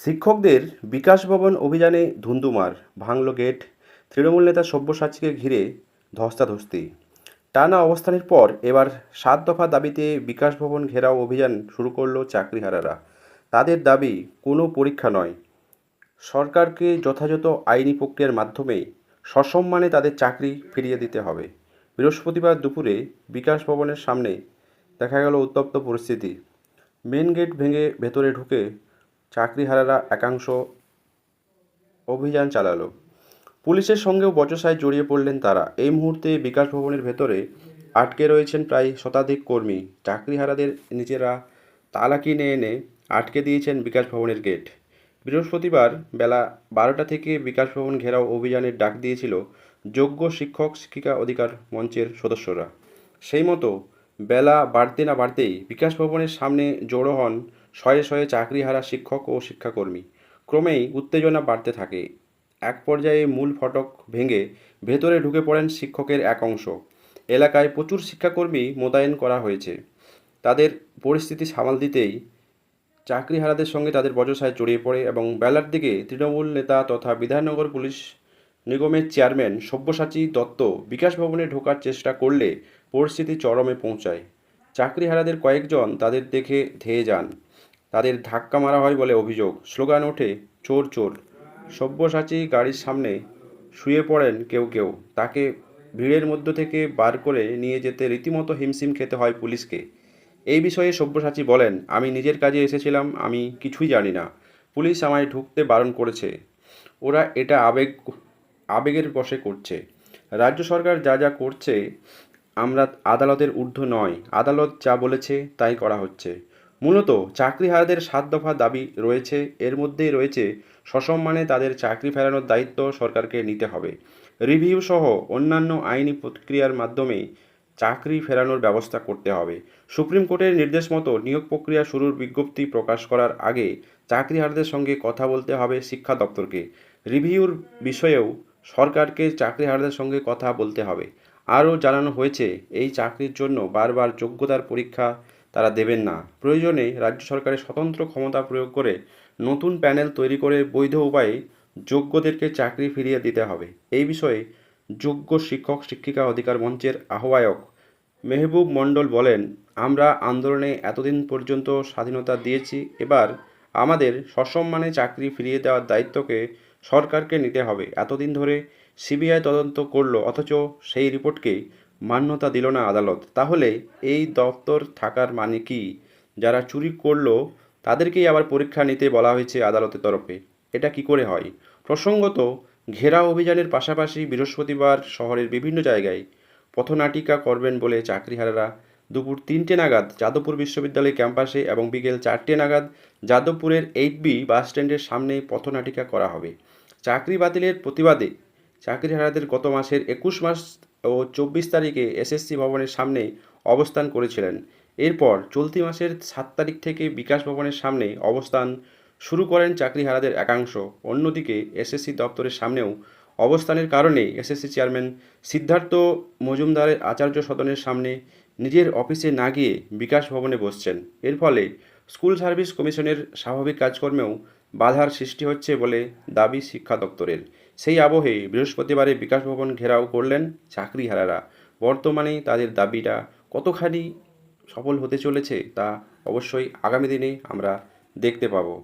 শিক্ষকদের বিকাশ ভবন অভিযানে ধুন্দুমার, ভাঙল গেট, তৃণমূল নেতা সব্যসাচীকে ঘিরে ধস্তাধস্তি। টানা অবস্থানের পর এবার সাত দফা দাবিতে বিকাশ ভবন ঘেরাও অভিযান শুরু করল চাকরিহারারা। তাদের দাবি, কোনো পরীক্ষা নয়। সরকারকে যথাযথ আইনি প্রক্রিয়ার মাধ্যমে সসম্মানে তাদের চাকরি ফিরিয়ে দিতে হবে। বৃহস্পতিবার দুপুরে বিকাশ ভবনের সামনে দেখা গেল উত্তপ্ত পরিস্থিতি। মেন গেট ভেঙে ভেতরে ঢুকে চাকরিহারারা একাংশ অভিযান চালালো। পুলিশের সঙ্গেও বচসায় জড়িয়ে পড়লেন তারা। এই মুহূর্তে বিকাশ ভবনের ভেতরে আটকে রয়েছেন প্রায় শতাধিক কর্মী। চাকরিহারাদের নিজেরা তালা কিনে এনে আটকে দিয়েছেন বিকাশ ভবনের গেট। বৃহস্পতিবার বেলা বারোটা থেকে বিকাশ ভবন ঘেরাও অভিযানের ডাক দিয়েছিল যোগ্য শিক্ষক, শিক্ষিকা অধিকার মঞ্চের সদস্যরা। সেই মতো বেলা বাড়তে না বাড়তেই বিকাশ ভবনের সামনে জড়ো হন শয়ে শয়ে চাকরিহারা শিক্ষক ও শিক্ষাকর্মী। ক্রমেই উত্তেজনা বাড়তে থাকে। এক পর্যায়ে মূল ফটক ভেঙে ভেতরে ঢুকে পড়েন শিক্ষকের এক অংশ। এলাকায় প্রচুর শিক্ষাকর্মী মোতায়েন করা হয়েছে। তাদের পরিস্থিতি সামাল দিতেই চাকরিহারাদের সঙ্গে তাদের বচসায় জড়িয়ে পড়ে এবং বেলার দিকে তৃণমূল নেতা তথা বিধাননগর পুলিশ নিগমের চেয়ারম্যান সব্যসাচী দত্ত বিকাশ ভবনে ঢোকার চেষ্টা করলে পরিস্থিতি চরমে পৌঁছায়। চাকরিহারাদের কয়েকজন তাদের দেখে ধেয়ে যান। তাদের ধাক্কা মারা হয় বলে অভিযোগ। স্লোগান ওঠে, চোর চোর। সব্যসাচী গাড়ির সামনে শুয়ে পড়েন কেউ কেউ। তাকে ভিড়ের মধ্য থেকে বার করে নিয়ে যেতে রীতিমতো হিমশিম খেতে হয় পুলিশকে। এই বিষয়ে সব্যসাচী বলেন, আমি নিজের কাজে এসেছিলাম, আমি কিছুই জানি না। পুলিশ আমায় ঢুকতে বারণ করেছে। ওরা এটা আবেগ, আবেগের বশে করছে। রাজ্য সরকার যা যা করছে, আমরা আদালতের ঊর্ধ্ব নয়। আদালত যা বলেছে, তাই করা হচ্ছে। মূলত চাকরিহারাদের সাত দফা দাবি রয়েছে। এর মধ্যেই রয়েছে, সসম্মানে তাদের চাকরি ফেরানোর দায়িত্ব সরকারকে নিতে হবে। রিভিউ সহ অন্যান্য আইনি প্রক্রিয়ার মাধ্যমে চাকরি ফেরানোর ব্যবস্থা করতে হবে। সুপ্রিম কোর্টের নির্দেশ মতো নিয়োগ প্রক্রিয়া শুরুর বিজ্ঞপ্তি প্রকাশ করার আগে চাকরিহারাদের সঙ্গে কথা বলতে হবে শিক্ষা দপ্তরকে। রিভিউর বিষয়েও সরকারকে চাকরিহারাদের সঙ্গে কথা বলতে হবে। আরও জানানো হয়েছে, এই চাকরির জন্য বারবার যোগ্যতার পরীক্ষা তারা দেবেন না। প্রয়োজনে রাজ্য সরকারের স্বতন্ত্র ক্ষমতা প্রয়োগ করে নতুন প্যানেল তৈরি করে বৈধ উপায়ে যোগ্যদেরকে চাকরি ফিরিয়ে দিতে হবে। এই বিষয়ে যোগ্য শিক্ষক, শিক্ষিকা অধিকার মঞ্চের আহ্বায়ক মেহবুব মণ্ডল বলেন, আমরা আন্দোলনে এতদিন পর্যন্ত স্বাধীনতা দিয়েছি, এবার আমাদের সসম্মানে চাকরি ফিরিয়ে দেওয়ার দায়িত্বকে সরকারকে নিতে হবে। এতদিন ধরে সিবিআই তদন্ত করল, অথচ সেই রিপোর্টকে মান্যতা দিল না আদালত। তাহলে এই দপ্তর থাকার মানে কি? যারা চুরি করল, তাদেরকেই আবার পরীক্ষা নিতে বলা হয়েছে আদালতের তরফে। এটা কি করে হয়? প্রসঙ্গত, ঘেরা অভিযানের পাশাপাশি বৃহস্পতিবার শহরের বিভিন্ন জায়গায় পথনাটিকা করবেন বলে চাকরিহারারা দুপুর তিনটে নাগাদ যাদবপুর বিশ্ববিদ্যালয় ক্যাম্পাসে এবং বিকেল চারটে নাগাদ যাদবপুরের এইট বি বাসস্ট্যান্ডের সামনে পথনাটিকা করা হবে। চাকরি বাতিলের প্রতিবাদে চাকরিহারাদের গত মাসের একুশ মাস ও চব্বিশ তারিখে এসএসসি ভবনের সামনে অবস্থান করেছিলেন। এরপর চলতি মাসের সাত তারিখ থেকে বিকাশ ভবনের সামনে অবস্থান শুরু করেন চাকরিহারাদের একাংশ। অন্যদিকে এসএসসি দপ্তরের সামনেও অবস্থানের কারণে এসএসসি চেয়ারম্যান সিদ্ধার্থ মজুমদারের আচার্য সদনের সামনে নিজের অফিসে না গিয়ে বিকাশ ভবনে বসছেন। এর ফলে স্কুল সার্ভিস কমিশনের স্বাভাবিক কাজকর্মেও বাধার সৃষ্টি হচ্ছে বলে দাবি শিক্ষা দপ্তরের। সেই আবহে বৃহস্পতিবারে বিকাশ ভবন ঘেরাও করলেন চাকরিহারারা। বর্তমানে তাদের দাবিটা কতখানি সফল হতে চলেছে তা অবশ্যই আগামী দিনে আমরা দেখতে পাবো।